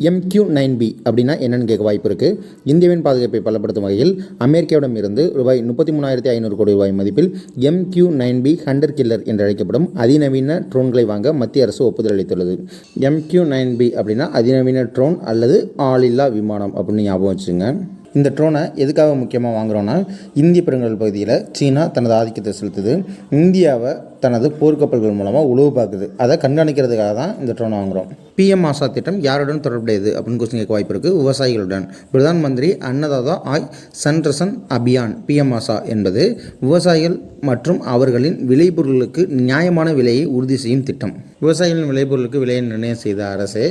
MQ nine B அப்படின்னா என்னென்னு கேட்க வாய்ப்பு இருக்குது இந்தியாவின் பாதுகாப்பை பலப்படுத்தும் வகையில் அமெரிக்காவிடம் இருந்து ரூபாய் முப்பத்தி மூணாயிரத்தி ஐநூறு கோடி ரூபாய் மதிப்பில் MQ nine B hunter killer என்று அழைக்கப்படும் அதிநவீன ட்ரோன்களை வாங்க மத்திய அரசு ஒப்புதல் அளித்துள்ளது. எம்கியூ நைன் பி அப்படின்னா அதிநவீன ட்ரோன் அல்லது ஆளில்லா விமானம் அப்படின்னு ஞாபகம் வச்சுங்க இந்த ட்ரோனை எதுக்காக முக்கியமாக வாங்குகிறோன்னா இந்திய பெருங்கடல் பகுதியில் சீனா தனது ஆதிக்கத்தை செலுத்துது. இந்தியாவை தனது போர்க்கப்பல்கள் மூலமாக உழவு பார்க்குது அதை கண்காணிக்கிறதுக்காக தான் இந்த ட்ரோனை வாங்குகிறோம் பிஎம் ஆசா திட்டம் யாருடன் தொடர்புடையது அப்படின்னு கொஸ்டின் கேட்க வாய்ப்பு இருக்குது விவசாயிகளுடன். பிரதான் மந்திரி அன்னதாதா ஆய் சன்ரசன் அபியான் பிஎம் ஆசா என்பது விவசாயிகள் மற்றும் அவர்களின் விளைபொருளுக்கு நியாயமான விலையை உறுதி செய்யும் திட்டம். விவசாயிகளின் விளைபொருளுக்கு விலையை நிர்ணயம் செய்த அரசே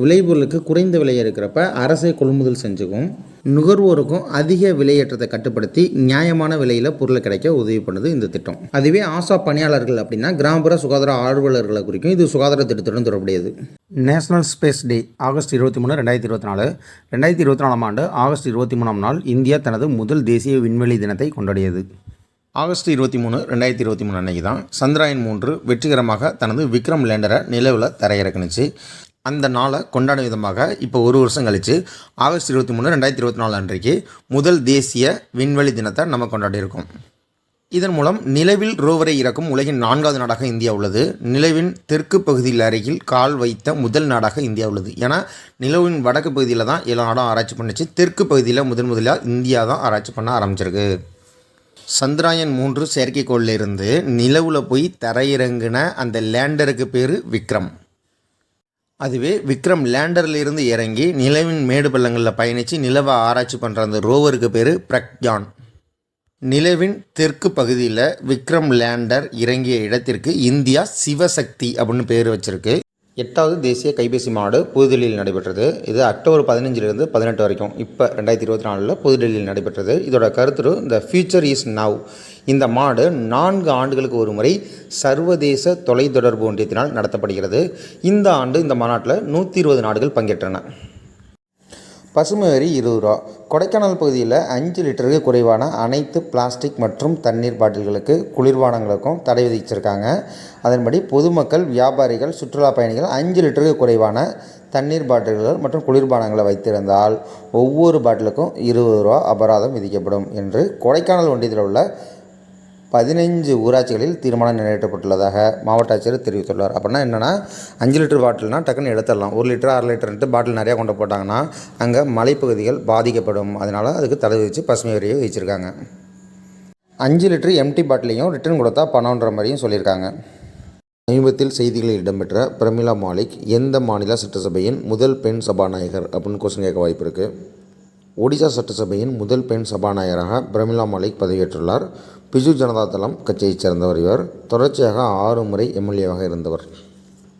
விளைபொருளுக்கு குறைந்த விலை இருக்கிறப்ப அரசே கொள்முதல் செஞ்சுக்கும் நுகர்வோருக்கும் அதிக விலையேற்றத்தை கட்டுப்படுத்தி நியாயமான விலையில் பொருளை கிடைக்க உதவி பண்ணுது இந்த திட்டம். அதுவே ஆசா பணியாளர்கள் அப்படின்னா கிராமப்புற சுகாதார ஆர்வலர்களை குறிக்கும் இது சுகாதார திட்டத்துடன் தொடர்புடையது. நேஷனல் ஸ்பேஸ் டே ஆகஸ்ட் இருபத்தி மூணு ரெண்டாயிரத்தி இருபத்தி நாலு. ரெண்டாயிரத்தி இருபத்தி நாலாம் ஆண்டு ஆகஸ்ட் இருபத்தி மூணாம் நாள் இந்தியா தனது முதல் தேசிய விண்வெளி தினத்தை கொண்டாடியது. ஆகஸ்ட் இருபத்தி மூணு ரெண்டாயிரத்தி இருபத்தி மூணு அன்னைக்கு தான் சந்திராயன் மூன்று வெற்றிகரமாக தனது விக்ரம் லேண்டரை நிலவில் தரையிறக்குனுச்சு. அந்த நாளை கொண்டாடும் விதமாக இப்போ ஒரு வருஷம் கழித்து ஆகஸ்ட் இருபத்தி மூணு ரெண்டாயிரத்தி இருபத்தி நாலு அன்றைக்கு முதல் தேசிய விண்வெளி தினத்தை நம்ம கொண்டாடியிருக்கோம். இதன் மூலம் நிலவில் ரோவரை இறக்கும் உலகின் நான்காவது நாடாக இந்தியா உள்ளது. நிலவின் தெற்கு பகுதியில் அருகில் கால் வைத்த முதல் நாடாக இந்தியா உள்ளது. ஏன்னா நிலவின் வடக்கு பகுதியில் தான் எல்லா நாடும் ஆராய்ச்சி பண்ணுச்சு. தெற்கு பகுதியில் முதன் முதலாக இந்தியா தான் ஆராய்ச்சி பண்ண ஆரம்பிச்சிருக்கு. சந்திராயன் மூன்று செயற்கைக்கோளில் இருந்து நிலவில் போய் தரையிறங்கின அந்த லேண்டருக்கு பேர் விக்ரம். அதுவே விக்ரம் லேண்டரில் இருந்து இறங்கி நிலவின் மேடு பள்ளங்களில் பயணித்து நிலவை ஆராய்ச்சி பண்ணுற அந்த ரோவருக்கு பேர் பிரக்யான். நிலவின் தெற்கு பகுதியில் விக்ரம் லேண்டர் இறங்கிய இடத்திற்கு இந்தியா சிவசக்தி அப்படின்னு பேர் வச்சிருக்கு. எட்டாவது தேசிய கைபேசி மாநாடு புதுதில்லியில் நடைபெற்றது. இது அக்டோபர் பதினஞ்சிலிருந்து பதினெட்டு வரைக்கும். இப்போ ரெண்டாயிரத்தி இருபத்தி நாலில் புதுடெல்லியில் நடைபெற்றது. இதோட கருத்துரு இந்த ஃபியூச்சர் இஸ் நவ் இந்த மாநாடு நான்கு ஆண்டுகளுக்கு ஒரு முறை சர்வதேச தொலைத்தொடர்பு ஒன்றியத்தினால் நடத்தப்படுகிறது. இந்த ஆண்டு இந்த மாநாட்டில் நூற்றி இருபது நாடுகள் பங்கேற்றன. பசுமை வரி இருபது ரூபா. கொடைக்கானல் பகுதியில் அஞ்சு லிட்டருக்கு குறைவான அனைத்து பிளாஸ்டிக் மற்றும் தண்ணீர் பாட்டில்களுக்கு குளிர்பானங்களுக்கும் தடை விதிச்சிருக்காங்க. அதன்படி பொதுமக்கள் வியாபாரிகள் சுற்றுலா பயணிகள் அஞ்சு லிட்டருக்கு குறைவான தண்ணீர் பாட்டில்கள் மற்றும் குளிர்பானங்களை வைத்திருந்தால் ஒவ்வொரு பாட்டிலுக்கும் இருபது ரூபா அபராதம் விதிக்கப்படும் என்று கொடைக்கானல் ஒன்றியத்தில் உள்ள பதினைஞ்சு ஊராட்சிகளில் தீர்மானம் நிறைவேற்றப்பட்டுள்ளதாக மாவட்ட ஆட்சியர் தெரிவித்துள்ளார். அப்படின்னா என்னென்னா அஞ்சு லிட்டர் பாட்டில்னால் டக்குன்னு எடுத்துடலாம். ஒரு லிட்டர் அரை லிட்டர்ன்ட்டு பாட்டில் நிறையா கொண்டு போட்டாங்கன்னா அங்கே மலைப்பகுதிகள் பாதிக்கப்படும். அதனால் அதுக்கு தடை வச்சு பசுமை வரியை வச்சுருக்காங்க. அஞ்சு லிட்டர் எம்டி பாட்டிலையும் ரிட்டர்ன் கொடுத்தா பணம்ன்ற மாதிரியும் சொல்லியிருக்காங்க. சமீபத்தில் செய்திகளில் இடம்பெற்ற பிரமிளா மாலிக் எந்த மாநில சட்டசபையின் முதல் பெண் சபாநாயகர் அப்படின்னு கொஸ்டின் கேட்க வாய்ப்பு இருக்குது ஒடிசா சட்டசபையின் முதல் பெண் சபாநாயகராக பிரமிளா மாலிக் பதவியேற்றுள்ளார். பிஜு ஜனதா தளம் கட்சியைச் சேர்ந்தவர் இவர். தொடர்ச்சியாக ஆறு முறை எம்எல்ஏவாக இருந்தவர்.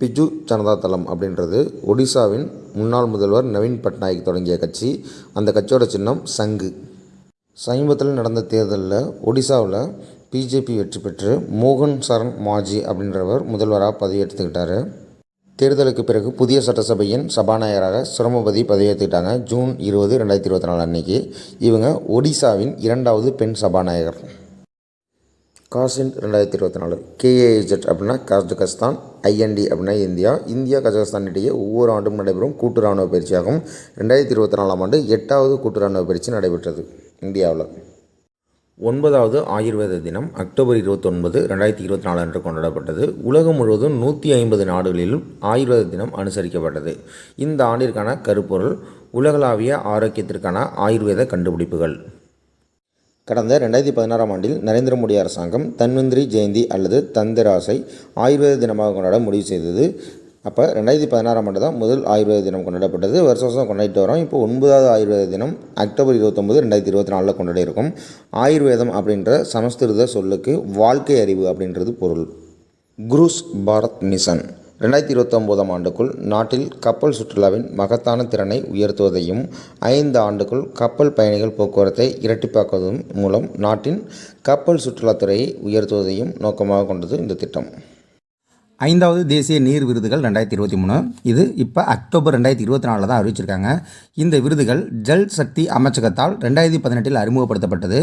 பிஜு ஜனதா தளம் அப்படின்றது ஒடிசாவின் முன்னாள் முதல்வர் நவீன் பட்நாயக் தொடங்கிய கட்சி. அந்த கட்சியோட சின்னம் சங்கு. சமீபத்தில் நடந்த தேர்தலில் ஒடிசாவில் பிஜேபி வெற்றி பெற்று மோகன் சரண் மாஜி அப்படின்றவர் முதல்வராக பதவியேற்றுக்கிட்டார். தேர்தலுக்கு பிறகு புதிய சட்டசபையின் சபாநாயகராக சுரமபதி பதவியேற்றுக்கிட்டாங்க ஜூன் இருபது ரெண்டாயிரத்தி இருபத்தி நாலு அன்னைக்கு. இவங்க ஒடிசாவின் இரண்டாவது பெண் சபாநாயகர். காசின் ரெண்டாயிரத்தி இருபத்தி நாலு கேஏஜெட் அப்படின்னா கஜகஸ்தான் ஐஎன்டி அப்படின்னா இந்தியா. இந்தியா கஜகஸ்தான் இடையே ஒவ்வொரு ஆண்டும் நடைபெறும் கூட்டு ராணுவ பயிற்சியாகும். ரெண்டாயிரத்தி இருபத்தி நாலாம் ஆண்டு எட்டாவது கூட்டு ராணுவ பயிற்சி நடைபெற்றது இந்தியாவில். ஒன்பதாவது ஆயுர்வேத தினம் அக்டோபர் இருபத்தொன்பது ரெண்டாயிரத்தி இருபத்தி நாலு அன்று கொண்டாடப்பட்டது. உலகம் முழுவதும் நூற்றி ஐம்பது நாடுகளிலும் ஆயுர்வேத தினம் அனுசரிக்கப்பட்டது. இந்த ஆண்டிற்கான கருப்பொருள் உலகளாவிய ஆரோக்கியத்திற்கான ஆயுர்வேத கண்டுபிடிப்புகள். கடந்த ரெண்டாயிரத்தி பதினாறாம் ஆண்டில் நரேந்திர மோடி அரசாங்கம் தன்வந்திரி ஜெயந்தி அல்லது தந்திராசை ஆயுர்வேத தினமாக கொண்டாட முடிவு செய்தது. அப்போ ரெண்டாயிரத்தி பதினாறாம் ஆண்டு தான் முதல் ஆயுர்வேத தினம் கொண்டாடப்பட்டது. வருஷம் வருஷம் கொண்டாடிட்டு வரோம். இப்போ ஒன்பதாவது ஆயுர்வேத தினம் அக்டோபர் இருபத்தொம்பது ரெண்டாயிரத்தி இருபத்தி நாலில் கொண்டாடி இருக்கும். ஆயுர்வேதம் அப்படின்ற சமஸ்கிருத சொல்லுக்கு வாழ்க்கை அறிவு அப்படின்றது பொருள். Cruise Bharat mission. ரெண்டாயிரத்தி இருபத்தொம்போதாம் ஆண்டுக்குள் நாட்டில் கப்பல் சுற்றுலாவின் மகத்தான திறனை உயர்த்துவதையும் ஐந்து ஆண்டுக்குள் கப்பல் பயணிகள் போக்குவரத்தை இரட்டிப்பாக்குவதும் மூலம் நாட்டின் கப்பல் சுற்றுலாத்துறையை உயர்த்துவதையும் நோக்கமாக கொண்டது இந்த திட்டம். ஐந்தாவது தேசிய நீர் விருதுகள் ரெண்டாயிரத்தி இருபத்தி மூணு. இது இப்போ அக்டோபர் ரெண்டாயிரத்தி இருபத்தி நாலில் தான் அறிவிச்சிருக்காங்க. இந்த விருதுகள் ஜல் சக்தி அமைச்சகத்தால் ரெண்டாயிரத்தி பதினெட்டில் அறிமுகப்படுத்தப்பட்டது.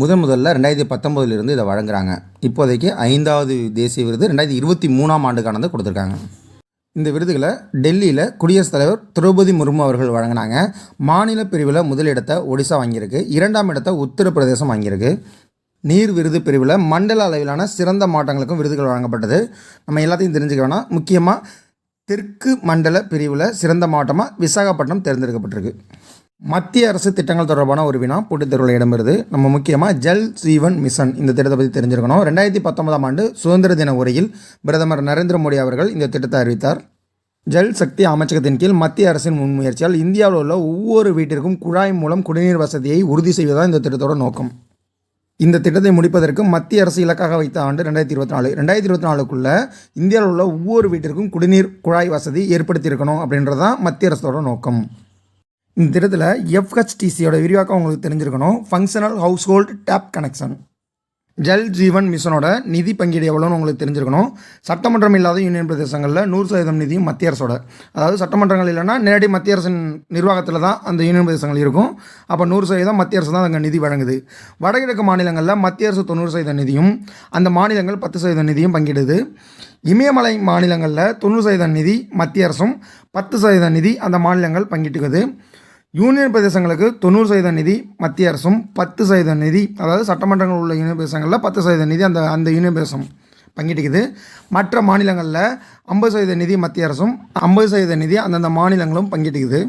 முதன் முதல்ல ரெண்டாயிரத்தி பத்தொம்போதிலிருந்து இதை வழங்குறாங்க. இப்போதைக்கு ஐந்தாவது தேசிய விருது ரெண்டாயிரத்தி இருபத்தி மூணாம் ஆண்டுக்கானது கொடுத்துருக்காங்க. இந்த விருதுகளை டெல்லியில் குடியரசுத் தலைவர் திரௌபதி முர்மு அவர்கள் வழங்கினாங்க. மாநில பிரிவில் முதலிடத்தை ஒடிசா வாங்கியிருக்கு. இரண்டாம் இடத்தை உத்தரப்பிரதேசம் வாங்கியிருக்கு. நீர் விருது பிரிவில் மண்டல அளவிலான சிறந்த மாவட்டங்களுக்கும் விருதுகள் வழங்கப்பட்டது. நம்ம எல்லாத்தையும் தெரிஞ்சுக்க வேணாம். முக்கியமாக தெற்கு மண்டல பிரிவில் சிறந்த மாவட்டமாக விசாகப்பட்டினம் தேர்ந்தெடுக்கப்பட்டிருக்கு. மத்திய அரசு திட்டங்கள் தொடர்பான ஒரு வினா போட்டித் தேர்வில் இடம்பெறுது. நம்ம முக்கியமாக ஜல் ஜீவன் மிஷன் இந்த திட்டத்தை பற்றி தெரிஞ்சிருக்கணும். ரெண்டாயிரத்தி பத்தொன்பதாம் ஆண்டு சுதந்திர தின உரையில் பிரதமர் நரேந்திர மோடி அவர்கள் இந்த திட்டத்தை அறிவித்தார். ஜல் சக்தி அமைச்சகத்தின் கீழ் மத்திய அரசின் முன்முயற்சியால் இந்தியாவில் உள்ள ஒவ்வொரு வீட்டிற்கும் குழாய் மூலம் குடிநீர் வசதியை உறுதி செய்வதுதான் இந்த திட்டத்தோட நோக்கம். இந்த திட்டத்தை முடிப்பதற்கு மத்திய அரசு இலக்காக வைத்த ஆண்டு ரெண்டாயிரத்தி இருபத்தி நாலு. ரெண்டாயிரத்தி இருபத்தி நாலுக்குள்ளே இந்தியாவில் உள்ள ஒவ்வொரு வீட்டிற்கும் குடிநீர் குழாய் வசதி ஏற்படுத்தியிருக்கணும் அப்படின்றது தான் மத்திய அரசோட நோக்கம். இந்த திட்டத்தில் எஃப்ஹெச்டிசியோட விரிவாக்கம் உங்களுக்கு தெரிஞ்சிருக்கணும். Functional household tap connection Jal Jeevan மிஷனோட நிதி பங்கீடு எவ்வளோன்னு உங்களுக்கு தெரிஞ்சிருக்கணும். சட்டமன்றம் இல்லாத யூனியன் பிரதேசங்களில் நூறு சதவீதம் நிதியும் மத்திய அரசோட. அதாவது சட்டமன்றங்கள் இல்லைன்னா நேரடி மத்திய அரசின் நிர்வாகத்தில் தான் அந்த யூனியன் பிரதேசங்கள் இருக்கும். அப்போ நூறு சதவீதம் மத்திய அரசு தான் அங்கே நிதி வழங்குது. வடகிழக்கு மாநிலங்களில் மத்திய அரசு தொண்ணூறு சதவீத நிதியும் அந்த மாநிலங்கள் பத்து சதவீத நிதியும் பங்கிடுது. இமயமலை மாநிலங்களில் தொண்ணூறு சதவீத நிதி மத்திய அரசும் பத்து சதவீத நிதி அந்த மாநிலங்கள் பங்கிட்டுக்குது. யூனியன் பிரதேசங்களுக்கு தொண்ணூறு சதவீத நிதி மத்திய அரசும் பத்து சதவீத நிதி. அதாவது சட்டமன்றங்கள் உள்ள யூனியன் பிரதேசங்களில் பத்து சதவீத நிதி அந்த அந்த யூனியன் பிரதேசம் பங்கிட்டுக்குது. மற்ற மாநிலங்களில் ஐம்பது சதவீத நிதி மத்திய அரசும் ஐம்பது சதவீத நிதி அந்தந்த மாநிலங்களும் பங்கிட்டுக்குது.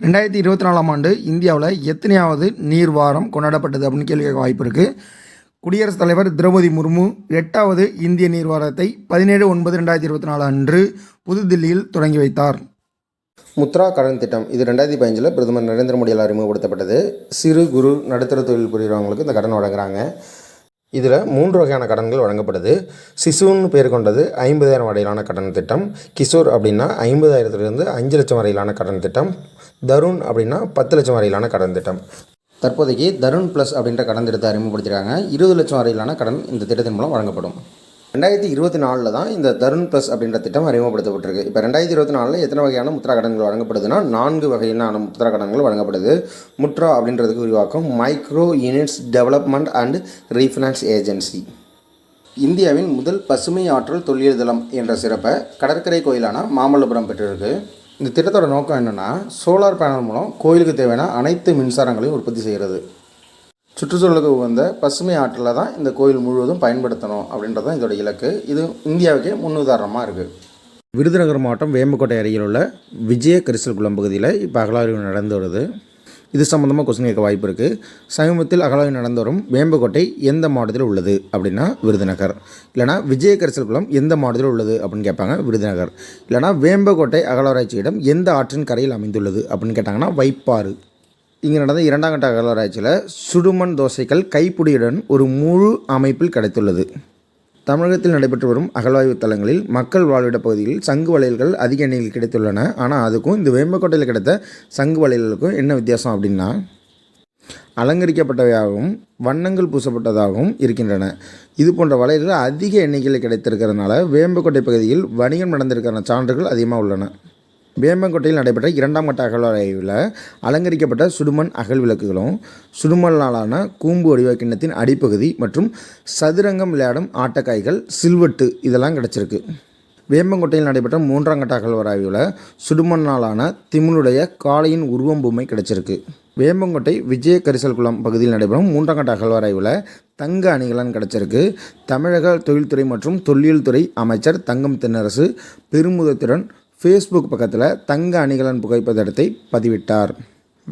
ரெண்டாயிரத்தி இருபத்தி நாலாம் ஆண்டு இந்தியாவில் எத்தனையாவது நீர் வாரம் கொண்டாடப்பட்டது அப்படின்னு கேள்வி கேட்க வாய்ப்பு இருக்குது குடியரசுத் தலைவர் திரௌபதி முர்மு எட்டாவது இந்திய நீர் வாரத்தை பதினேழு ஒன்பது ரெண்டாயிரத்தி இருபத்தி நாலு அன்று புதுதில்லியில் தொடங்கி வைத்தார். முத்ரா கடன் திட்டம். இது ரெண்டாயிரத்தி பதினஞ்சில் பிரதமர் நரேந்திர மோடியால் அறிமுகப்படுத்தப்பட்டது. சிறு குறு நடுத்தர தொழில் புரிகிறவங்களுக்கு இந்த கடன் வழங்குறாங்க. இதில் மூன்று வகையான கடன்கள் வழங்கப்படுது. சிசுன்னு பேர் கொண்டது ஐம்பதாயிரம் வரையிலான கடன் திட்டம். கிஷோர் அப்படின்னா ஐம்பதாயிரத்துலேருந்து அஞ்சு லட்சம் வரையிலான கடன் திட்டம். தருண் அப்படின்னா பத்து லட்சம் வரையிலான கடன் திட்டம். தற்போதைக்கு தருண் ப்ளஸ் அப்படின்ற கடன் திட்டத்தை அறிமுகப்படுத்திருக்காங்க. இருபது லட்சம் வரையிலான கடன் இந்த திட்டத்தின் மூலம் வழங்கப்படும். ரெண்டாயிரத்தி இருபத்தி நாலில் தான் இந்த தருண் ப்ளஸ் அப்படின்ற திட்டம் அறிமுகப்படுத்தப்பட்டிருக்கு. இப்போ ரெண்டாயிரத்தி இருபத்தி நாலில் எத்தனை வகையான முத்ரா கடன்கள் வழங்கப்படுதுன்னா நான்கு வகையான முத்ரா கடன்கள் வழங்கப்படுது. முத்ரா அப்படின்றதுக்கு உருவாக்கம் micro units development and refinance agency. இந்தியாவின் முதல் பசுமை ஆற்றல் தொல்லியல் என்ற சிறப்பை கடற்கரை கோயிலான மாமல்லபுரம் பெற்றிருக்கு. இந்த திட்டத்தோட நோக்கம் என்னென்னா சோலார் பேனல் மூலம் கோயிலுக்கு தேவையான அனைத்து மின்சாரங்களையும் உற்பத்தி செய்கிறது சுற்றுச்சூழலுக்கு உகந்த பசுமை ஆற்றலை தான் இந்த கோயில் முழுவதும் பயன்படுத்தணும் அப்படின்றது தான் இதோட இலக்கு. இது இந்தியாவுக்கே முன்னுதாரணமாக இருக்குது விருதுநகர் மாவட்டம் வேம்புக்கோட்டை அருகில் உள்ள விஜய கரிசல் குளம் பகுதியில் இப்போ அகலாய்வு நடந்து வருது. இது சம்மந்தமாக கொஸ்டின் கேட்க வாய்ப்பு இருக்குது சமீபத்தில் அகலாய்வு நடந்து வரும் வேம்புக்கோட்டை எந்த மாவட்டத்தில் உள்ளது அப்படின்னா விருதுநகர். இல்லைனா விஜய கரிசல் குளம் எந்த மாவட்டத்தில் உள்ளது அப்படின்னு கேட்பாங்க விருதுநகர். இல்லைனா வேம்புக்கோட்டை அகலாராய்ச்சியிடம் எந்த ஆற்றின் கரையில் அமைந்துள்ளது அப்படின்னு கேட்டாங்கன்னா வைப்பாறு. இங்கே நடந்த இரண்டாம் கட்ட அகழ்வாராய்ச்சியில் சுடுமண் தோசைகள் கைப்பிடியுடன் ஒரு முழு அமைப்பில் கிடைத்துள்ளது. தமிழகத்தில் நடைபெற்று வரும் அகழ்வாய்வு தலங்களில் மக்கள் வாழ்விட பகுதியில் சங்கு வளையல்கள் அதிக எண்ணிக்கையில் கிடைத்துள்ளன. ஆனால் அதுக்கும் இந்த வேம்பக்கோட்டையில் கிடைத்த சங்கு வளையல்களுக்கும் என்ன வித்தியாசம் அப்படின்னா அலங்கரிக்கப்பட்டவையாகவும் வண்ணங்கள் பூசப்பட்டதாகவும் இருக்கின்றன. இது போன்ற வளையல்கள் அதிக எண்ணிக்கையில் கிடைத்திருக்கிறதுனால வேம்பக்கோட்டை பகுதியில் வணிகம் நடந்திருக்கிற சான்றுகள் அதிகமாக உள்ளன. வேம்பங்கோட்டையில் நடைபெற்ற இரண்டாம் கட்ட அகழ்வாய்வில் அலங்கரிக்கப்பட்ட சுடுமண் அகல் விளக்குகளும் சுடுமண்ணாலான கூம்பு வடிவ கிண்ணத்தின் அடிப்பகுதி மற்றும் சதுரங்கம் விளையாடும் ஆட்டக்காய்கள் சில்வெட்டு இதெல்லாம் கிடச்சிருக்கு. வேம்பங்கோட்டையில் நடைபெற்ற மூன்றாம் கட்ட அகழ்வாராய்வில் சுடுமண்ணாலான திமுனுடைய காளையின் உருவம் பொம்மை கிடச்சிருக்கு. வேம்பங்கோட்டை விஜய கரிசல் குளம் பகுதியில் நடைபெறும் மூன்றாம் கட்ட அகழ்வாராய்வில் தங்க அணிகலன் கிடச்சிருக்கு. தமிழக தொழில்துறை மற்றும் தொல்லியல் துறை அமைச்சர் தங்கம் தென்னரசு பெருமுதத்துடன் ஃபேஸ்புக் பக்கத்தில் தங்க அணிகலன் புகைப்படத்தை பதிவிட்டார்.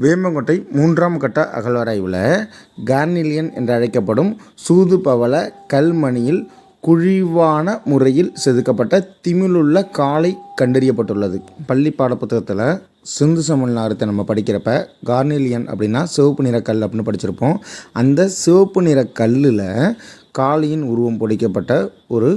வேம்பங்கோட்டை மூன்றாம் கட்ட அகழ்வாராய்வில் கார்னிலியன் என்று அழைக்கப்படும் சூது பவள கல்மணியில் குழிவான முறையில் செதுக்கப்பட்ட திமிழுள்ள காளை கண்டறியப்பட்டுள்ளது. பள்ளி பாடப்புத்தகத்தில் சிந்து சமல்நாரத்தை நம்ம படிக்கிறப்ப கார்னிலியன் அப்படின்னா சிவப்பு நிற கல் அப்படின்னு படிச்சிருப்போம். அந்த சிவப்பு நிற கல்லில் காளியின் உருவம் பொடிக்கப்பட்ட ஒரு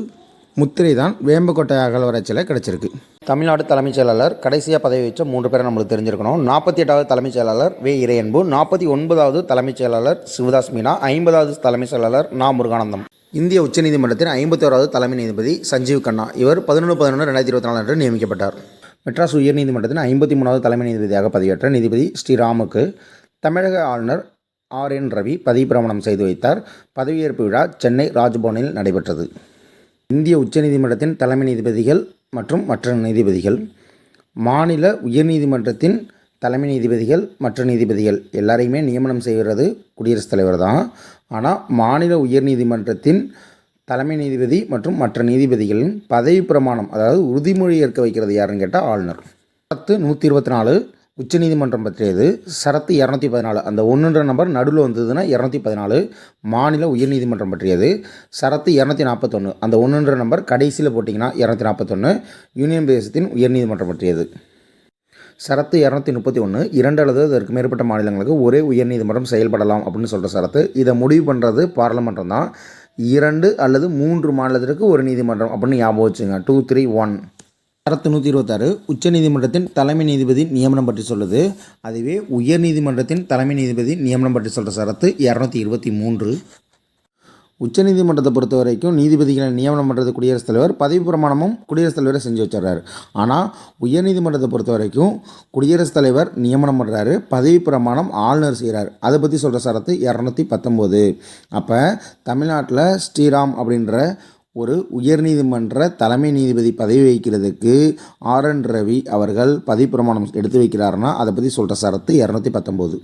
முத்திரை தான் வேம்பக்கோட்டை அகழ்வாராய்ச்சியில் கிடச்சிருக்கு. தமிழ்நாடு தலைமைச் செயலாளர் கடைசியாக பதவி வச்ச மூன்று பேரை நம்மளுக்கு தெரிஞ்சிருக்கணும். நாற்பத்தி எட்டாவது தலைமைச் செயலாளர் வே. இறையன்பு நாற்பத்தி ஒன்பதாவது தலைமைச் செயலாளர் சிவதாஸ் மீனா ஐம்பதாவது தலைமைச் செயலாளர் நா. முருகானந்தம். இந்திய உச்சநீதிமன்றத்தின் ஐம்பத்தி ஓராவது தலைமை நீதிபதி சஞ்சீவ் கண்ணா. இவர் பதினொன்று பதினொன்று ரெண்டாயிரத்தி இருபத்தி நாலு அன்று நியமிக்கப்பட்டார். மெட்ராஸ் உயர்நீதிமன்றத்தின் ஐம்பத்தி மூணாவது தலைமை நீதிபதியாக பதவியேற்ற நீதிபதி ஸ்ரீராமுக்கு தமிழக ஆளுநர் ஆர். என். ரவி பதவி பிரமாணம் செய்து வைத்தார். பதவியேற்பு விழா சென்னை ராஜ்பவனில் நடைபெற்றது. இந்திய உச்சநீதிமன்றத்தின் தலைமை நீதிபதிகள் மற்றும் மற்ற நீதிபதிகள் மாநில உயர்நீதிமன்றத்தின் தலைமை நீதிபதிகள் மற்ற நீதிபதிகள். எல்லாரையுமே நியமனம் செய்கிறது குடியரசுத் தலைவர் தான். ஆனால் மாநில உயர்நீதிமன்றத்தின் தலைமை நீதிபதி மற்றும் மற்ற நீதிபதிகளின் பதவி பிரமாணம் அதாவது உறுதிமொழி ஏற்க வைக்கிறது யாருன்னு கேட்டால் ஆளுநர். பத்து நூற்றி இருபத்தி நாலு உச்சநீதிமன்றம் பற்றியது சரத்து இரநூத்தி பதினாலு. அந்த ஒன்றுன்ற நம்பர் நடுவில் வந்ததுன்னா இரநூத்தி பதினாலு. மாநில உயர்நீதிமன்றம் பற்றியது சரத்து இரநூத்தி நாற்பத்தொன்று அந்த ஒன்றுன்ற நம்பர் கடைசியில் போட்டிங்கன்னா இரநூத்தி நாற்பத்தொன்று யூனியன் பிரதேசத்தின் உயர்நீதிமன்றம் பற்றியது சரத்து இரநூத்தி முப்பத்தி ஒன்று இரண்டு அல்லது அதற்கு மேற்பட்ட மாநிலங்களுக்கு ஒரே உயர்நீதிமன்றம் செயல்படலாம் அப்படின்னு சொல்கிற சரத்து இதை முடிவு பண்ணுறது பாராளுமன்றம் தான். இரண்டு அல்லது மூன்று மாநிலத்திற்கு ஒரு நீதிமன்றம் அப்படின்னு ஞாபகம் வச்சுங்க. டூ த்ரீ ஒன் சரத்து நூற்றி இருபத்தாறு உச்சநீதிமன்றத்தின் தலைமை நீதிபதி நியமனம் பற்றி சொல்லுது. அதுவே உயர்நீதிமன்றத்தின் தலைமை நீதிபதி நியமனம் பற்றி சொல்கிற சரத்து இரநூத்தி இருபத்தி மூன்று. உச்சநீதிமன்றத்தை பொறுத்த வரைக்கும் நீதிபதிகளை நியமனம் பண்ணுறது குடியரசுத் தலைவர் பதவி பிரமாணமும் குடியரசுத் தலைவரை செஞ்சு வச்சிடுறாரு. ஆனால் உயர்நீதிமன்றத்தை பொறுத்த வரைக்கும் குடியரசுத் தலைவர் நியமனம் பண்ணுறாரு பதவி பிரமாணம் ஆளுநர் செய்கிறார் அதை பற்றி சொல்கிற சரத்து இரநூத்தி பத்தொம்போது அப்போ தமிழ்நாட்டில் ஸ்ரீராம் அப்படின்ற ஒரு உயர்நீதிமன்ற தலைமை நீதிபதி பதவி வகிக்கிறதுக்கு ஆர் என் ரவி அவர்கள் பதவி பிரமாணம் எடுத்து வைக்கிறாருன்னா அதை பற்றி சொல்கிற சரத்து இரநூத்தி பத்தொம்போது.